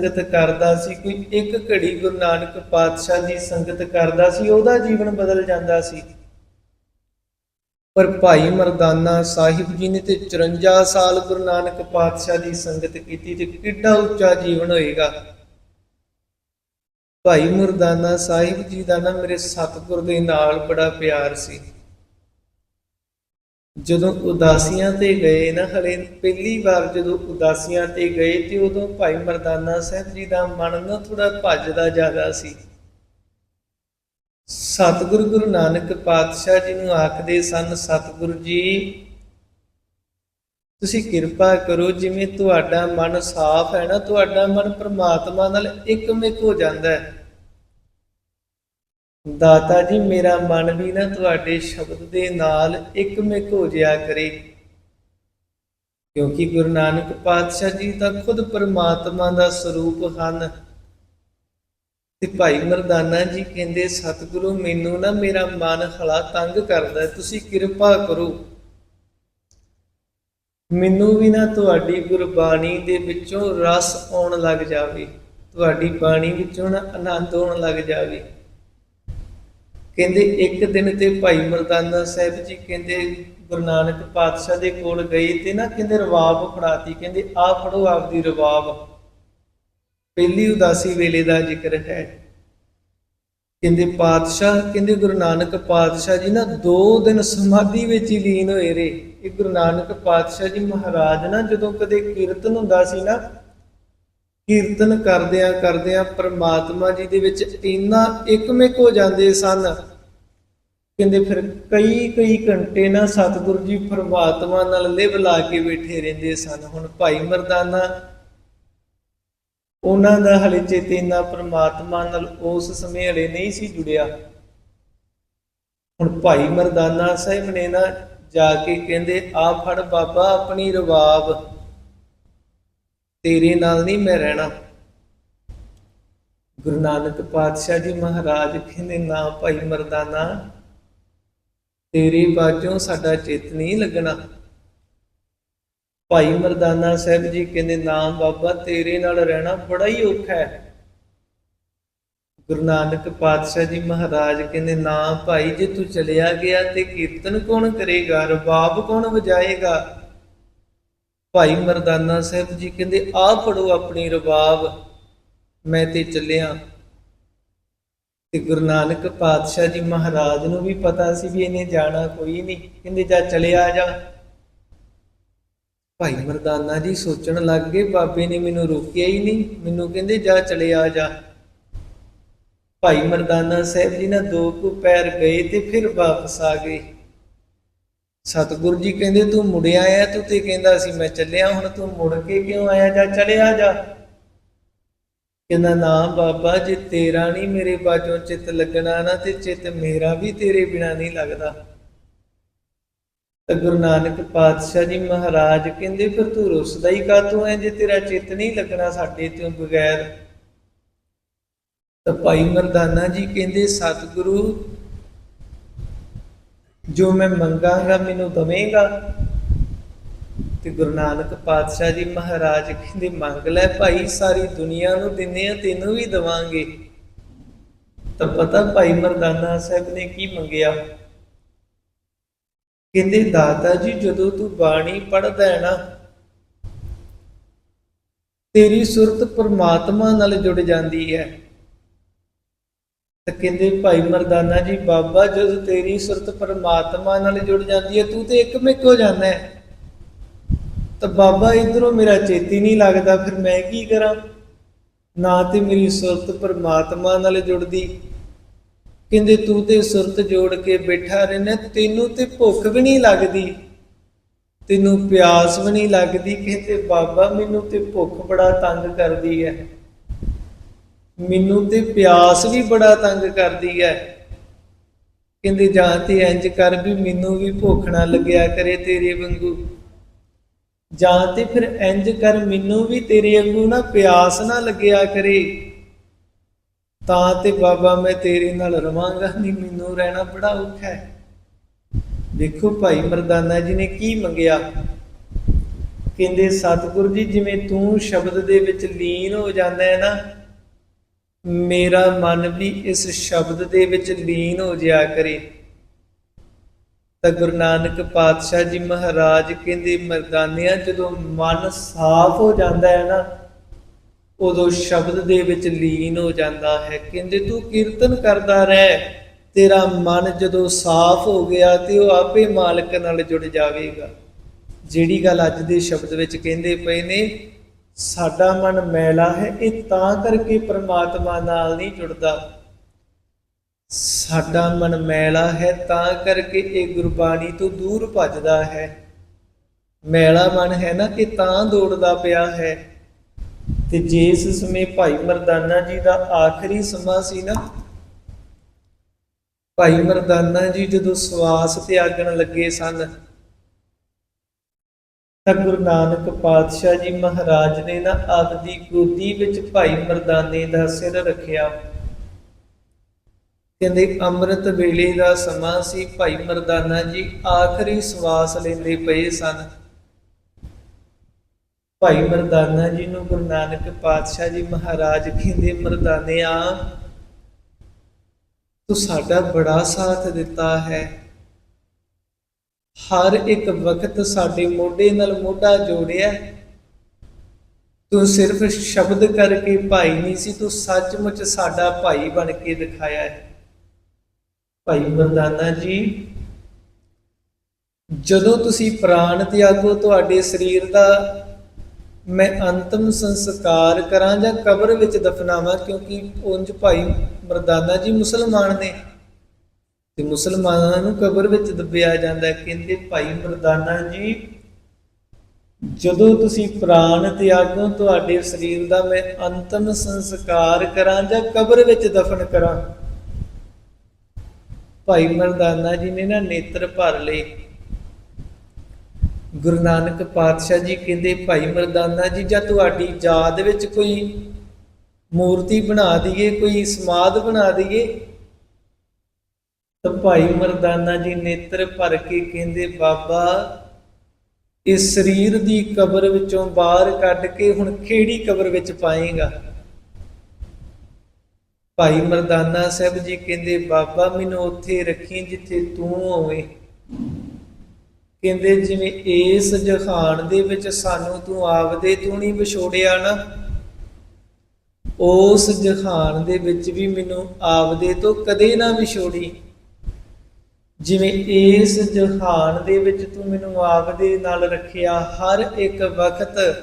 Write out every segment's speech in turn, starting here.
ਸੰਗਤ ਕਰਦਾ ਸੀ, ਕੋਈ ਇੱਕ ਘੜੀ ਗੁਰੂ ਨਾਨਕ ਪਾਤਸ਼ਾਹ ਦੀ ਸੰਗਤ ਕਰਦਾ ਸੀ, ਉਹਦਾ ਜੀਵਨ ਬਦਲ ਜਾਂਦਾ ਸੀ। ਪਰ ਭਾਈ ਮਰਦਾਨਾ ਸਾਹਿਬ ਜੀ ਨੇ ਤੇ 54 ਸਾਲ ਗੁਰੂ ਨਾਨਕ ਪਾਤਸ਼ਾਹ ਦੀ ਸੰਗਤ ਕੀਤੀ ਤੇ ਕਿੱਡਾ ਉੱਚਾ ਜੀਵਨ ਹੋਏਗਾ। ਭਾਈ ਮਰਦਾਨਾ ਸਾਹਿਬ ਜੀ ਦਾ ਨਾ ਮੇਰੇ ਸਤਿਗੁਰ ਦੇ ਨਾਲ ਬੜਾ ਪਿਆਰ ਸੀ। ਜਦੋਂ ਉਦਾਸੀਆਂ ਤੇ ਗਏ ਨਾ ਹਲੇ, ਪਹਿਲੀ ਵਾਰ ਜਦੋਂ ਉਦਾਸੀਆਂ ਤੇ ਗਏ ਤੇ ਉਦੋਂ ਭਾਈ ਮਰਦਾਨਾ ਸਾਹਿਬ ਜੀ ਦਾ ਮਨ ਨਾ ਥੋੜਾ ਭੱਜਦਾ ਜ਼ਿਆਦਾ ਸੀ। ਸਤਿਗੁਰੂ ਗੁਰੂ ਨਾਨਕ ਪਾਤਸ਼ਾਹ ਜੀ ਨੂੰ ਆਖਦੇ ਸਨ, ਸਤਿਗੁਰੂ ਜੀ, ਤੁਸੀਂ ਕਿਰਪਾ ਕਰੋ, ਜਿਵੇਂ ਤੁਹਾਡਾ ਮਨ ਸਾਫ਼ ਹੈ ਨਾ, ਤੁਹਾਡਾ ਮਨ ਪ੍ਰਮਾਤਮਾ ਨਾਲ ਇੱਕਮਿਕ ਹੋ ਜਾਂਦਾ ਹੈ। ਦਾਤਾ ਜੀ, ਮੇਰਾ ਮਨ ਵੀ ਨਾ ਤੁਹਾਡੇ ਸ਼ਬਦ ਦੇ ਨਾਲ ਇੱਕਮਿਕ ਹੋ ਜਿਆ ਕਰੇ। ਕਿਉਂਕਿ ਗੁਰੂ ਨਾਨਕ ਪਾਤਸ਼ਾਹ ਜੀ ਤਾਂ ਖੁਦ ਪਰਮਾਤਮਾ ਦਾ ਸਰੂਪ ਹਨ। ਤੇ ਭਾਈ ਮਰਦਾਨਾ ਜੀ ਕਹਿੰਦੇ, ਸਤਿਗੁਰੂ, ਮੈਨੂੰ ਨਾ ਮੇਰਾ ਮਨ ਹਲਾ ਤੰਗ ਕਰਦਾ ਤੁਸੀਂ ਕਿਰਪਾ ਕਰੋ। ਮੈਨੂੰ ਵੀ ਨਾ ਤੁਹਾਡੀ ਗੁਰਬਾਣੀ ਦੇ ਵਿੱਚੋਂ ਰਸ ਆਉਣ ਲੱਗ ਜਾਵੇ, ਤੁਹਾਡੀ ਬਾਣੀ ਵਿੱਚੋਂ ਨਾ ਆਨੰਦ ਆਉਣ ਲੱਗ ਜਾਵੇ। ਕਹਿੰਦੇ ਇੱਕ ਦਿਨ ਤੇ ਭਾਈ ਮਰਦਾਨਾ ਸਾਹਿਬ ਜੀ ਕਹਿੰਦੇ ਗੁਰੂ ਨਾਨਕ ਪਾਤਸ਼ਾਹ ਦੇ ਕੋਲ ਗਏ ਤੇ ਨਾ ਕਹਿੰਦੇ ਰਵਾਬ ਫੜਾਤੀ, ਕਹਿੰਦੇ ਆ ਫੜੋ ਆਪਦੀ ਰਵਾਬ। ਪਹਿਲੀ ਉਦਾਸੀ ਵੇਲੇ ਦਾ ਜ਼ਿਕਰ ਹੈ। ਕਹਿੰਦੇ ਪਾਤਸ਼ਾਹ, ਕਹਿੰਦੇ ਗੁਰੂ ਨਾਨਕ ਪਾਤਸ਼ਾਹ ਜੀ, ਨਾ 2 ਦਿਨ ਸਮਾਧੀ ਵਿੱਚ ਹੀ ਲੀਨ ਹੋਏ ਰੇ ਇਹ ਗੁਰੂ ਨਾਨਕ ਪਾਤਸ਼ਾਹ ਜੀ ਮਹਾਰਾਜ ਨਾ ਜਦੋਂ ਕਦੇ ਕੀਰਤਨ ਹੁੰਦਾ ਸੀ ਨਾ ਕੀਰਤਨ ਕਰਦਿਆਂ ਕਰਦਿਆਂ ਪ੍ਰਮਾਤਮਾ ਜੀ ਦੇ ਵਿੱਚ ਇੰਨਾ ਇੱਕਮਿਕ ਹੋ ਜਾਂਦੇ ਸਨ। ਕਹਿੰਦੇ ਫਿਰ ਕਈ ਕਈ ਘੰਟੇ ਨਾ ਸਤਿਗੁਰੂ ਜੀ ਪ੍ਰਮਾਤਮਾ ਨਾਲ ਲਿਵ ਲਾ ਕੇ ਬੈਠੇ ਰਹਿੰਦੇ ਸਨ। ਹੁਣ ਭਾਈ ਮਰਦਾਨਾ, ਉਹਨਾਂ ਦਾ ਹਲੇ ਚੇਤੇ ਇੰਨਾ ਪ੍ਰਮਾਤਮਾ ਨਾਲ ਉਸ ਸਮੇਂ ਹਲੇ ਨਹੀਂ ਸੀ ਜੁੜਿਆ। ਹੁਣ ਭਾਈ ਮਰਦਾਨਾ ਸਾਹਿਬ ਨੇ ਨਾ ਜਾ ਕੇ ਕਹਿੰਦੇ, ਆ ਫੜ ਬਾਬਾ ਆਪਣੀ ਰਵਾਬ। ਤੇਰੇ ਨਾਲ ਨਹੀਂ ਮੈਂ ਰਹਿਣਾ। ਗੁਰੂ ਨਾਨਕ ਪਾਤਸ਼ਾਹ ਜੀ ਮਹਾਰਾਜ ਕਹਿੰਦੇ, ਨਾ ਭਾਈ ਮਰਦਾਨਾ ਤੇਰੇ ਬਾਝੋਂ ਸਾਡਾ ਚਿੱਤ ਨਹੀਂ ਲੱਗਣਾ। ਭਾਈ ਮਰਦਾਨਾ ਸਾਹਿਬ ਜੀ ਕਹਿੰਦੇ, ਨਾ ਬਾਬਾ, ਤੇਰੇ ਨਾਲ ਰਹਿਣਾ ਬੜਾ ਹੀ ਔਖਾ ਹੈ। ਗੁਰੂ ਨਾਨਕ ਪਾਤਸ਼ਾਹ ਜੀ ਮਹਾਰਾਜ ਕਹਿੰਦੇ, ਨਾ ਭਾਈ, ਜੇ ਤੂੰ ਚਲਿਆ ਗਿਆ ਤੇ ਕੀਰਤਨ ਕੌਣ ਕਰੇਗਾ? ਰਬਾਬ ਕੌਣ ਵਜਾਏਗਾ? ਭਾਈ ਮਰਦਾਨਾ ਸਾਹਿਬ ਜੀ ਕਹਿੰਦੇ ਆ ਫੜੋ ਆਪਣੀ ਰਬਾਬ, ਮੈਂ ਤੇ ਚੱਲਿਆ। ਤੇ ਗੁਰੂ ਨਾਨਕ ਪਾਤਸ਼ਾਹ ਜੀ ਮਹਾਰਾਜ ਨੂੰ ਵੀ ਪਤਾ ਸੀ ਵੀ ਇਹਨੇ ਜਾਣਾ ਕੋਈ ਨਹੀਂ। ਕਹਿੰਦੇ, ਜਾ ਚਲਿਆ ਜਾ। ਭਾਈ ਮਰਦਾਨਾ ਜੀ ਸੋਚਣ ਲੱਗ ਗਏ, ਬਾਬੇ ਨੇ ਮੈਨੂੰ ਰੋਕਿਆ ਹੀ ਨਹੀਂ। ਮੈਨੂੰ ਕਹਿੰਦੇ, ਜਾ ਚਲਿਆ ਜਾ। ਭਾਈ ਮਰਦਾਨਾ ਸਾਹਿਬ ਜੀ ਨਾ ਦੋ ਕੁ ਪੈਰ ਗਏ ਤੇ ਫਿਰ ਵਾਪਸ ਆ ਗਏ। ਸਤਿਗੁਰੂ ਜੀ ਕਹਿੰਦੇ, ਤੂੰ ਮੁੜਿਆ ਆਇਆ, ਤੂੰ ਤੇ ਕਹਿੰਦਾ ਸੀ, ਮੈਂ ਚੱਲਿਆ, ਹੁਣ ਤੂੰ ਮੁੜ ਕੇ ਕਿਉਂ ਆਇਆ ਜਾ ਚੜਿਆ ਜਾ? ਕਹਿੰਦਾ, ਨਾ ਬਾਬਾ, ਜੇ ਤੇਰਾ ਨਹੀਂ ਮੇਰੇ ਬਾਝੋਂ ਚਿੱਤ ਲੱਗਣਾ ਨਾ, ਤੇ ਚਿੱਤ ਮੇਰਾ ਵੀ ਤੇਰੇ ਬਿਨਾ ਨਹੀਂ ਲੱਗਦਾ। ਤਾਂ ਗੁਰੂ ਨਾਨਕ ਪਾਤਸ਼ਾਹ ਜੀ ਮਹਾਰਾਜ ਕਹਿੰਦੇ, ਫਿਰ ਤੂੰ ਰੁੱਸਦਾ ਹੀ ਕਾਤੋਂ ਹੈ ਜੇ ਤੇਰਾ ਚਿੱਤ ਨਹੀਂ ਲੱਗਣਾ ਸਾਡੇ ਤੋਂ ਬਗੈਰ? ਤਾਂ ਭਾਈ ਮਰਦਾਨਾ ਜੀ ਕਹਿੰਦੇ, ਸਤਿਗੁਰੂ ਜੋ ਮੈਂ ਮੰਗਾਂਗਾ, ਮੈਨੂੰ ਦਵੇਂਗਾ। ਤੇ ਗੁਰੂ ਨਾਨਕ ਪਾਤਸ਼ਾਹ ਜੀ ਮਹਾਰਾਜ ਕਹਿੰਦੇ, ਮੰਗ ਲੈ ਭਾਈ, ਸਾਰੀ ਦੁਨੀਆ ਨੂੰ ਦਿੰਨੇ ਆ, ਤੈਨੂੰ ਵੀ ਦਵਾਂਗੇ। ਤਾਂ ਪਤਾ ਭਾਈ ਮਰਦਾਨਾ ਸਾਹਿਬ ਨੇ ਕੀ ਮੰਗਿਆ? ਕਹਿੰਦੇ, ਦਾਤਾ ਜੀ, ਜਦੋਂ ਤੂੰ ਬਾਣੀ ਪੜ੍ਹਦਾ ਹੈ ਨਾ, ਤੇਰੀ ਸੁਰਤ ਪਰਮਾਤਮਾ ਨਾਲ ਜੁੜ ਜਾਂਦੀ ਹੈ। ਤਾਂ ਕਹਿੰਦੇ ਭਾਈ ਮਰਦਾਨਾ ਜੀ, ਬਾਬਾ ਜਦੋਂ ਤੇਰੀ ਸੁਰਤ ਪਰਮਾਤਮਾ ਨਾਲ ਜੁੜ ਜਾਂਦੀ ਹੈ, ਤੂੰ ਤੇ ਇੱਕਮਿਕ ਹੋ ਜਾਂਦਾ ਹੈ। ਤਾਂ ਬਾਬਾ ਇਧਰੋਂ ਮੇਰਾ ਚੇਤੀ ਨਹੀਂ ਲੱਗਦਾ, ਫਿਰ ਮੈਂ ਕੀ ਕਰਾਂ? ਨਾ ਤੇ ਮੇਰੀ ਸੁਰਤ ਪਰਮਾਤਮਾ ਨਾਲ ਜੁੜਦੀ। ਕਹਿੰਦੇ ਤੂੰ ਤੇ ਸੁਰਤ ਜੋੜ ਕੇ ਬੈਠਾ ਰਹਿਣਾ ਤੈਨੂੰ ਤੇ ਭੁੱਖ ਵੀ ਨਹੀਂ ਲੱਗਦੀ। ਤੈਨੂੰ ਪਿਆਸ ਵੀ ਨਹੀਂ ਲੱਗਦੀ, ਕਹਿੰਦੇ ਬਾਬਾ ਮੈਨੂੰ ਤੇ ਭੁੱਖ ਬੜਾ ਤੰਗ ਕਰਦੀ ਹੈ। ਮੈਨੂੰ ਤੇ ਪਿਆਸ ਵੀ ਬੜਾ ਤੰਗ ਕਰਦੀ ਹੈ ਕਹਿੰਦੇ, ਜਾਂ ਤੇ ਇੰਜ ਕਰ ਵੀ ਮੈਨੂੰ ਵੀ ਭੁੱਖ ਨਾ ਲੱਗਿਆ ਕਰੇ ਤੇਰੇ ਵਾਂਗੂ। ਜਾਂ ਤੇ ਫਿਰ ਇੰਜ ਕਰ ਮੈਨੂੰ ਵੀ ਤੇਰੇ ਵਾਂਗੂ ਨਾ ਪਿਆਸ ਨਾ ਲੱਗਿਆ ਕਰੇ। ਤਾਂ ਤੇ ਬਾਬਾ, ਮੈਂ ਤੇਰੇ ਨਾਲ ਰਵਾਂਗਾ। ਨਹੀਂ, ਮੈਨੂੰ ਰਹਿਣਾ ਬੜਾ ਔਖਾ ਹੈ ਦੇਖੋ ਭਾਈ ਮਰਦਾਨਾ ਜੀ ਨੇ ਕੀ ਮੰਗਿਆ? ਕਹਿੰਦੇ, ਸਤਿਗੁਰੂ ਜੀ, ਜਿਵੇਂ ਤੂੰ ਸ਼ਬਦ ਦੇ ਵਿੱਚ ਲੀਨ ਹੋ ਜਾਂਦਾ ਹੈ ਨਾ ਮੇਰਾ ਮਨ ਵੀ ਇਸ ਸ਼ਬਦ ਦੇ ਵਿੱਚ ਲੀਨ ਹੋ ਜਾਇਆ ਕਰੇ। ਤਾਂ ਗੁਰੂ ਨਾਨਕ ਪਾਤਸ਼ਾਹ ਜੀ ਮਹਾਰਾਜ ਕਹਿੰਦੇ, ਮਰਦਾਨਿਆਂ, ਜਦੋਂ ਮਨ ਸਾਫ਼ ਹੋ ਜਾਂਦਾ ਹੈ ਨਾ, ਉਦੋਂ ਸ਼ਬਦ ਦੇ ਵਿੱਚ ਲੀਨ ਹੋ ਜਾਂਦਾ ਹੈ। ਕਹਿੰਦੇ, ਤੂੰ ਕੀਰਤਨ ਕਰਦਾ ਰਹਿ, ਤੇਰਾ ਮਨ ਜਦੋਂ ਸਾਫ਼ ਹੋ ਗਿਆ ਤੇ ਉਹ ਆਪੇ ਮਾਲਕ ਨਾਲ ਜੁੜ ਜਾਵੇਗਾ। ਜਿਹੜੀ ਗੱਲ ਅੱਜ ਦੇ ਸ਼ਬਦ ਵਿੱਚ ਕਹਿੰਦੇ ਪਏ ਨੇ ਸਾਡਾ ਮਨ ਮੈਲਾ ਹੈ, ਇਹ ਤਾਂ ਕਰਕੇ ਪਰਮਾਤਮਾ ਨਾਲ ਨਹੀਂ ਜੁੜਦਾ। ਸਾਡਾ ਮਨ ਮੈਲਾ ਹੈ, ਤਾਂ ਕਰਕੇ ਇਹ ਗੁਰਬਾਣੀ ਤੋਂ ਦੂਰ ਭੱਜਦਾ ਹੈ। ਮੈਲਾ ਮਨ ਹੈ ਨਾ ਕਿ ਤਾਂ ਦੌੜਦਾ ਪਿਆ ਹੈ। ਤੇ ਜਿਸ ਸਮੇਂ ਭਾਈ ਮਰਦਾਨਾ ਜੀ ਦਾ ਆਖਰੀ ਸਮਾਂ ਸੀ ਨਾ, ਭਾਈ ਮਰਦਾਨਾ ਜੀ ਜਦੋਂ ਸਵਾਸ ਤਿਆਗਣ ਲੱਗੇ ਸਨ ਤਾਂ ਗੁਰੂ ਨਾਨਕ ਪਾਤਸ਼ਾਹ ਜੀ ਮਹਾਰਾਜ ਨੇ ਨਾ ਆਪਦੀ ਗੋਦੀ ਵਿੱਚ ਭਾਈ ਮਰਦਾਨੇ ਦਾ ਸਿਰ ਰੱਖਿਆ। ਕਹਿੰਦੇ ਅੰਮ੍ਰਿਤ ਵੇਲੇ ਦਾ ਸਮਾਂ ਸੀ, ਭਾਈ ਮਰਦਾਨਾ ਜੀ ਆਖਰੀ ਸਵਾਸ ਲੈਂਦੇ ਪਏ ਸਨ। ਭਾਈ ਮਰਦਾਨਾ ਜੀ ਨੂੰ ਗੁਰੂ ਨਾਨਕ ਪਾਤਸ਼ਾਹ ਜੀ ਮਹਾਰਾਜ ਕਹਿੰਦੇ, ਮਰਦਾਨਿਆ, ਤੂੰ ਸਾਡਾ ਬੜਾ ਸਾਥ ਦਿੱਤਾ ਹੈ। ਹਰ ਇੱਕ ਵਕਤ ਸਾਡੇ ਮੋਢੇ ਨਾਲ ਮੋਢਾ ਜੋੜਿਆ ਤੂੰ ਸਿਰਫ ਸ਼ਬਦ ਕਰਕੇ ਭਾਈ ਨਹੀਂ ਸੀ, ਤੂੰ ਸੱਚਮੁੱਚ ਸਾਡਾ ਭਾਈ ਬਣ ਕੇ ਦਿਖਾਇਆ ਹੈ। ਭਾਈ ਮਰਦਾਨਾ ਜੀ, ਜਦੋਂ ਤੁਸੀਂ ਪ੍ਰਾਣ ਤਿਆਗੋ ਤੁਹਾਡੇ ਸਰੀਰ ਦਾ, ਮੈਂ ਅੰਤਮ ਸੰਸਕਾਰ ਕਰਾਂ ਜਾਂ ਕਬਰ ਵਿੱਚ ਦਫਨਾਵਾਂ, ਕਿਉਂਕਿ ਉਂਝ ਭਾਈ ਮਰਦਾਨਾ ਜੀ ਮੁਸਲਮਾਨ ਨੇ। ਤੇ ਮੁਸਲਮਾਨਾਂ ਨੂੰ ਕਬਰ ਵਿੱਚ ਦੱਬਿਆ ਜਾਂਦਾ ਕਹਿੰਦੇ ਭਾਈ ਮਰਦਾਨਾ ਜੀ, ਜਦੋਂ ਤੁਸੀਂ ਪ੍ਰਾਣ ਤਿਆਗੋ, ਤੁਹਾਡੇ ਸਰੀਰ ਦਾ ਮੈਂ ਅੰਤਮ ਸੰਸਕਾਰ ਕਰਾਂ ਜਾਂ ਕਬਰ ਵਿੱਚ ਦਫਨ ਕਰਾਂ? ਭਾਈ ਮਰਦਾਨਾ ਜੀ ਨੇ ਨਾ ਨੇਤਰ ਭਰ ਲਏ। ਗੁਰੂ ਨਾਨਕ ਪਾਤਸ਼ਾਹ ਜੀ ਕਹਿੰਦੇ, ਭਾਈ ਮਰਦਾਨਾ ਜੀ, ਜਾਂ ਤੁਹਾਡੀ ਯਾਦ ਵਿੱਚ ਕੋਈ ਮੂਰਤੀ ਬਣਾ ਦਈਏ, ਕੋਈ ਸਮਾਧ ਬਣਾ ਦਈਏ ਤਾਂ ਭਾਈ ਮਰਦਾਨਾ ਜੀ ਨੇਤਰ ਭਰ ਕੇ ਕਹਿੰਦੇ, ਬਾਬਾ, ਇਸ ਸਰੀਰ ਦੀ ਕਬਰ ਵਿੱਚੋਂ ਬਾਹਰ ਕੱਢ ਕੇ ਹੁਣ ਕਿਹੜੀ ਕਬਰ ਵਿੱਚ ਪਾਏਗਾ? ਭਾਈ ਮਰਦਾਨਾ ਸਾਹਿਬ ਜੀ ਕਹਿੰਦੇ, ਬਾਬਾ, ਮੈਨੂੰ ਉੱਥੇ ਰੱਖੀ ਜਿੱਥੇ ਤੂੰ ਹੋਵੇਂ। ਕਹਿੰਦੇ, ਜਿਵੇਂ ਇਸ ਜਹਾਨ ਦੇ ਵਿੱਚ ਸਾਨੂੰ ਤੂੰ ਆਪਦੇ ਤੂੰ ਨਹੀਂ ਵਿਛੋੜਿਆ ਨਾ, ਉਸ ਜਹਾਨ ਦੇ ਵਿੱਚ ਵੀ ਮੈਨੂੰ ਆਪਦੇ ਤੋਂ ਕਦੇ ਨਾ ਵਿਛੋੜੀ। ਜਿਵੇਂ ਇਸ ਜਹਾਨ ਦੇ ਵਿੱਚ ਤੂੰ ਮੈਨੂੰ ਆਪ ਦੇ ਨਾਲ ਰੱਖਿਆ ਹਰ ਇੱਕ ਵਕਤ।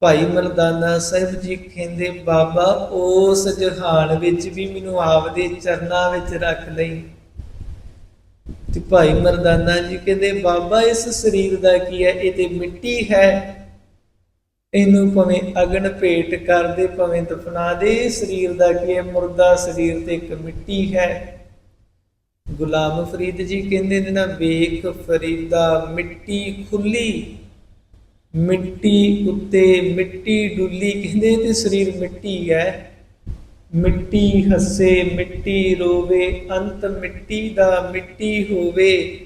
ਭਾਈ ਮਰਦਾਨਾ ਸਾਹਿਬ ਜੀ ਕਹਿੰਦੇ, ਬਾਬਾ, ਉਸ ਜਹਾਨ ਵਿੱਚ ਵੀ ਮੈਨੂੰ ਆਪਦੇ ਚਰਨਾਂ ਵਿੱਚ ਰੱਖ ਲਈ। ਤੇ ਭਾਈ ਮਰਦਾਨਾ ਜੀ ਕਹਿੰਦੇ, ਬਾਬਾ, ਇਸ ਸਰੀਰ ਦਾ ਕੀ ਹੈ? ਇਹ ਤੇ ਮਿੱਟੀ ਹੈ। ਇਹਨੂੰ ਭਾਵੇਂ ਅਗਨ ਭੇਟ ਕਰ ਦੇ, ਭਾਵੇਂ ਦਫਨਾ ਦੇ। ਸਰੀਰ ਦਾ ਕੀ ਹੈ? ਮੁਰਦਾ ਸਰੀਰ ਤੇ ਇੱਕ ਮਿੱਟੀ ਹੈ। ਗੁਲਾਮ ਫਰੀਦ ਜੀ ਕਹਿੰਦੇ ਨੇ ਨਾ, ਵੇਖ ਫਰੀਦਾ ਮਿੱਟੀ ਖੁੱਲੀ, ਮਿੱਟੀ ਉੱਤੇ ਮਿੱਟੀ ਡੁੱਲੀ ਕਹਿੰਦੇ ਤੇ ਸਰੀਰ ਮਿੱਟੀ ਹੈ। ਮਿੱਟੀ ਹੱਸੇ, ਮਿੱਟੀ ਰੋਵੇ, ਅੰਤ ਮਿੱਟੀ ਦਾ ਮਿੱਟੀ ਹੋਵੇ।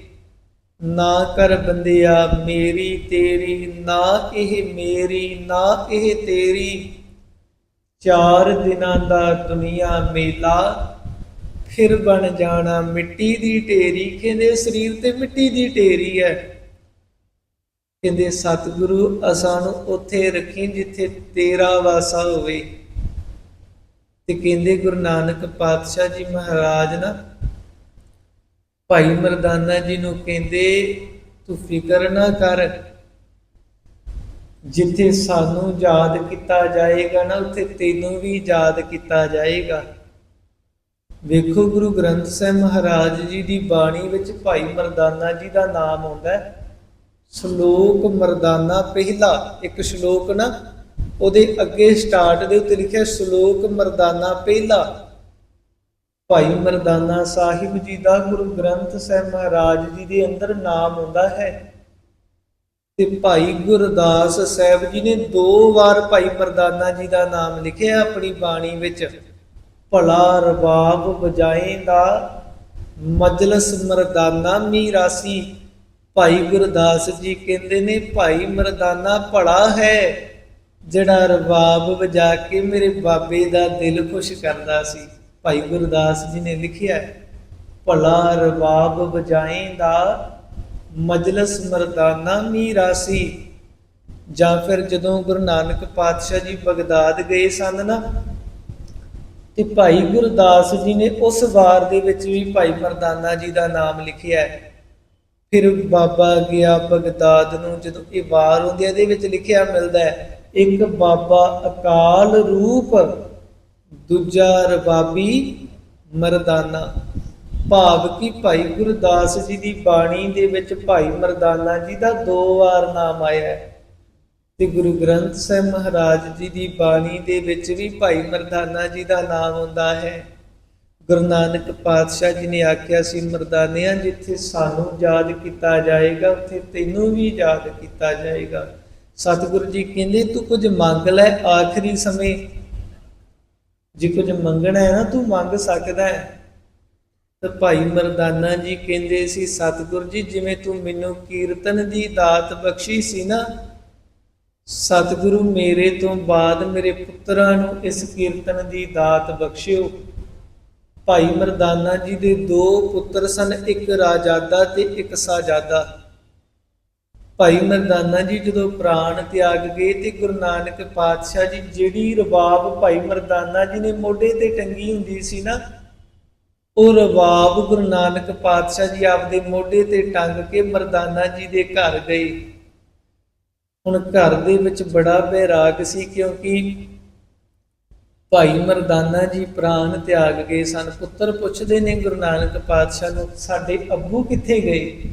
ਨਾ ਕਰ ਬੰਦਿਆ ਮੇਰੀ ਤੇਰੀ, ਨਾ ਇਹ ਮੇਰੀ, ਨਾ ਇਹ ਤੇਰੀ। ਚਾਰ ਦਿਨਾਂ ਦਾ ਦੁਨੀਆ ਮੇਲਾ ਫਿਰ ਬਣ ਜਾਣਾ ਮਿੱਟੀ ਦੀ ਢੇਰੀ। ਕਹਿੰਦੇ ਸਰੀਰ ਤੇ ਮਿੱਟੀ ਦੀ ਢੇਰੀ ਹੈ। ਕਹਿੰਦੇ, ਸਤਿਗੁਰੂ, ਅਸਾਂ ਨੂੰ ਉੱਥੇ ਰੱਖੀ ਜਿੱਥੇ ਤੇਰਾ ਵਾਸਾ ਹੋਵੇ। ਤੇ ਕਹਿੰਦੇ, ਗੁਰੂ ਨਾਨਕ ਪਾਤਸ਼ਾਹ ਜੀ ਮਹਾਰਾਜ ਨਾ, ਭਾਈ ਮਰਦਾਨਾ ਜੀ ਨੂੰ ਕਹਿੰਦੇ, ਤੂੰ ਫਿਕਰ ਨਾ ਕਰ। ਜਿੱਥੇ ਸਾਨੂੰ ਯਾਦ ਕੀਤਾ ਜਾਏਗਾ ਨਾ, ਉੱਥੇ ਤੈਨੂੰ ਵੀ ਯਾਦ ਕੀਤਾ ਜਾਏਗਾ। ਵੇਖੋ ਗੁਰੂ ਗ੍ਰੰਥ ਸਾਹਿਬ ਮਹਾਰਾਜ ਜੀ ਦੀ ਬਾਣੀ ਵਿੱਚ ਭਾਈ ਮਰਦਾਨਾ ਜੀ ਦਾ ਨਾਮ ਆਉਂਦਾ ਹੈ। ਸ਼ਲੋਕ ਮਰਦਾਨਾ ਪਹਿਲਾ, ਇੱਕ ਸ਼ਲੋਕ ਨਾ, ਉਹਦੇ ਅੱਗੇ ਸਟਾਰਟ ਦੇ ਉੱਤੇ ਲਿਖਿਆ ਸ਼ਲੋਕ ਮਰਦਾਨਾ ਪਹਿਲਾ। ਭਾਈ ਮਰਦਾਨਾ ਸਾਹਿਬ ਜੀ ਦਾ ਗੁਰੂ ਗ੍ਰੰਥ ਸਾਹਿਬ ਮਹਾਰਾਜ ਜੀ ਦੇ ਅੰਦਰ ਨਾਮ ਆਉਂਦਾ ਹੈ। ਤੇ ਭਾਈ ਗੁਰਦਾਸ ਸਾਹਿਬ ਜੀ ਨੇ ਦੋ ਵਾਰ ਭਾਈ ਮਰਦਾਨਾ ਜੀ ਦਾ ਨਾਮ ਲਿਖਿਆ ਆਪਣੀ ਬਾਣੀ ਵਿੱਚ। ਭਲਾ ਰਬਾਬ ਵਜਾਏ ਦਾ ਮਜਲਸ ਮਰਦਾਨਾ ਮੀਰਾਸੀ ਭਾਈ ਗੁਰਦਾਸ ਜੀ ਕਹਿੰਦੇ ਨੇ, ਭਾਈ ਮਰਦਾਨਾ ਭਲਾ ਹੈ, ਜਿਹੜਾ ਰਬਾਬ ਵਜਾ ਕੇ ਮੇਰੇ ਬਾਬੇ ਦਾ ਦਿਲ ਖੁਸ਼ ਕਰਦਾ ਸੀ। ਭਾਈ ਗੁਰਦਾਸ ਜੀ ਨੇ ਲਿਖਿਆ ਭਲਾ ਰਬਾਬ ਵਜਾਏ ਦਾ ਮਜਲਸ ਮਰਦਾਨਾ ਮੀਰਾਸੀ ਜਾਂ ਫਿਰ ਜਦੋਂ ਗੁਰੂ ਨਾਨਕ ਪਾਤਸ਼ਾਹ ਜੀ ਬਗਦਾਦ ਗਏ ਸਨ ਨਾ ਤੇ ਭਾਈ ਗੁਰਦਾਸ ਜੀ ਨੇ ਉਸ ਵਾਰ ਦੇ ਵਿੱਚ ਵੀ ਭਾਈ ਮਰਦਾਨਾ ਜੀ ਦਾ ਨਾਮ ਲਿਖਿਆ ਹੈ। ਫਿਰ ਬਾਬਾ ਗਿਆ ਬਗਦਾਦ ਨੂੰ ਜਦੋਂ ਇਹ ਵਾਰ ਹੁੰਦੀ ਹੈ ਇਹਦੇ ਵਿੱਚ ਲਿਖਿਆ ਮਿਲਦਾ ਹੈ, ਇੱਕ ਬਾਬਾ ਅਕਾਲ ਰੂਪ, ਦੂਜਾ ਰਬਾਬੀ ਮਰਦਾਨਾ। ਭਾਵ ਕਿ ਭਾਈ ਗੁਰਦਾਸ ਜੀ ਦੀ ਬਾਣੀ ਦੇ ਵਿੱਚ ਭਾਈ ਮਰਦਾਨਾ ਜੀ ਦਾ ਦੋ ਵਾਰ ਨਾਮ ਆਇਆ ਹੈ। ਤੇ ਗੁਰੂ ਗ੍ਰੰਥ ਸਾਹਿਬ ਮਹਾਰਾਜ ਜੀ ਦੀ ਬਾਣੀ ਦੇ ਵਿੱਚ ਵੀ ਭਾਈ ਮਰਦਾਨਾ ਜੀ ਦਾ ਨਾਮ ਆਉਂਦਾ ਹੈ। ਗੁਰੂ ਨਾਨਕ ਪਾਤਸ਼ਾਹ ਜੀ ਨੇ ਆਖਿਆ ਸੀ, ਮਰਦਾਨਿਆਂ ਜਿੱਥੇ ਸਾਨੂੰ ਯਾਦ ਕੀਤਾ ਜਾਏਗਾ, ਉੱਥੇ ਤੈਨੂੰ ਵੀ ਯਾਦ ਕੀਤਾ ਜਾਏਗਾ। ਸਤਿਗੁਰੂ ਜੀ ਕਹਿੰਦੇ, ਤੂੰ ਕੁਝ ਮੰਗ ਲੈ ਆਖਰੀ ਸਮੇਂ। ਜੇ ਕੁਝ ਮੰਗਣਾ ਹੈ ਨਾ, ਤੂੰ ਮੰਗ ਸਕਦਾ ਹੈ। ਤਾਂ ਭਾਈ ਮਰਦਾਨਾ ਜੀ ਕਹਿੰਦੇ ਸੀ, ਸਤਿਗੁਰੂ ਜੀ, ਜਿਵੇਂ ਤੂੰ ਮੈਨੂੰ ਕੀਰਤਨ ਦੀ ਦਾਤ ਬਖਸ਼ੀ ਸੀ ਨਾ ਸਤਿਗੁਰੂ ਮੇਰੇ ਤੋਂ ਬਾਅਦ ਮੇਰੇ ਪੁੱਤਰਾਂ ਨੂੰ ਇਸ ਕੀਰਤਨ ਦੀ ਦਾਤ ਬਖਸ਼ਿਓ। ਭਾਈ ਮਰਦਾਨਾ ਜੀ ਦੇ ਦੋ ਪੁੱਤਰ ਸਨ, ਇੱਕ ਰਾਜਾਦਾ ਤੇ ਇੱਕ ਸਾਜਾਦਾ। ਭਾਈ ਮਰਦਾਨਾ ਜੀ ਜਦੋਂ ਪ੍ਰਾਣ ਤਿਆਗ ਗਏ ਤੇ ਗੁਰੂ ਨਾਨਕ ਪਾਤਸ਼ਾਹ ਜੀ, ਜਿਹੜੀ ਰਬਾਬ ਭਾਈ ਮਰਦਾਨਾ ਜੀ ਨੇ ਮੋਢੇ ਤੇ ਟੰਗੀ ਹੁੰਦੀ ਸੀ ਨਾ, ਉਹ ਰਬਾਬ ਗੁਰੂ ਨਾਨਕ ਪਾਤਸ਼ਾਹ ਜੀ ਆਪਦੇ ਮੋਢੇ ਤੇ ਟੰਗ ਕੇ ਮਰਦਾਨਾ ਜੀ ਦੇ ਘਰ ਗਏ। ਹੁਣ ਘਰ ਦੇ ਵਿੱਚ ਬੜਾ ਬੈਰਾਗ ਸੀ ਕਿਉਂਕਿ ਭਾਈ ਮਰਦਾਨਾ ਜੀ ਪ੍ਰਾਣ ਤਿਆਗ ਗਏ ਸਨ। ਪੁੱਤਰ ਪੁੱਛਦੇ ਨੇ ਗੁਰੂ ਨਾਨਕ ਪਾਤਸ਼ਾਹ ਨੂੰ, ਸਾਡੇ ਅੱਬੂ ਕਿੱਥੇ ਗਏ?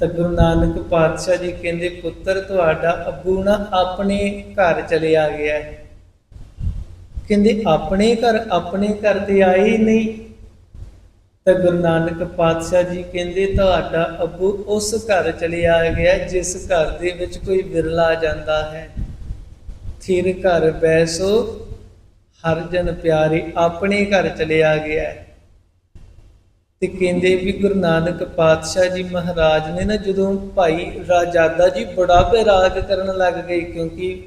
ਤਾਂ ਗੁਰੂ ਨਾਨਕ ਪਾਤਸ਼ਾਹ ਜੀ ਕਹਿੰਦੇ, ਪੁੱਤਰ, ਤੁਹਾਡਾ ਅੱਬੂ ਨਾ ਆਪਣੇ ਘਰ ਚਲੇ ਆ ਗਿਆ ਕਹਿੰਦੇ, ਆਪਣੇ ਘਰ ਆਪਣੇ ਘਰ ਤੇ ਆਏ ਹੀ ਨਹੀਂ? ਤਾਂ ਗੁਰੂ ਨਾਨਕ ਪਾਤਸ਼ਾਹ ਜੀ ਕਹਿੰਦੇ, ਤੁਹਾਡਾ ਅੱਬੂ ਉਸ ਘਰ ਚਲਿਆ ਗਿਆ, ਜਿਸ ਘਰ ਦੇ ਵਿੱਚ ਕੋਈ ਵਿਰਲਾ ਜਾਂਦਾ ਹੈ। ਥਿਰ ਘਰ ਬੈਸੋ, ਹਰ ਜਨ ਪਿਆਰੇ ਆਪਣੇ ਘਰ ਚਲਿਆ ਗਿਆ। ਤੇ ਕਹਿੰਦੇ ਵੀ ਗੁਰੂ ਨਾਨਕ ਪਾਤਸ਼ਾਹ ਜੀ ਮਹਾਰਾਜ ਨੇ ਨਾ ਜਦੋਂ ਭਾਈ ਰਾਜਾਦਾ ਜੀ ਬੜਾ ਬੈਰਾਗ ਕਰਨ ਲੱਗ ਗਏ, ਕਿਉਂਕਿ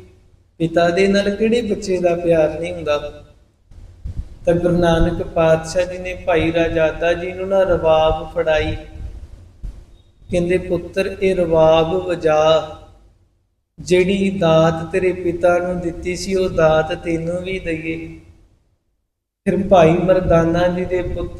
ਪਿਤਾ ਦੇ ਨਾਲ ਕਿਹੜੇ ਬੱਚੇ ਦਾ ਪਿਆਰ ਨਹੀਂ ਹੁੰਦਾ? ਤਾਂ ਗੁਰੂ ਨਾਨਕ ਪਾਤਸ਼ਾਹ ਜੀ ਨੇ ਭਾਈ ਰਾਜਾਦਾ ਜੀ ਨੂੰ ਨਾ ਰਬਾਬ ਫੜਾਈ। ਕਹਿੰਦੇ, ਪੁੱਤਰ, ਇਹ ਰਬਾਬ ਵਜਾ। ਜਿਹੜੀ ਦਾਤ ਤੇਰੇ ਪਿਤਾ ਨੂੰ ਦਿੱਤੀ ਸੀ, ਉਹ ਦਾਤ ਤੈਨੂੰ ਵੀ ਦਈਏ। ਫਿਰ ਭਾਈ ਮਰਦਾਨਾ ਜੀ ਦੇ ਪੁੱਤਰ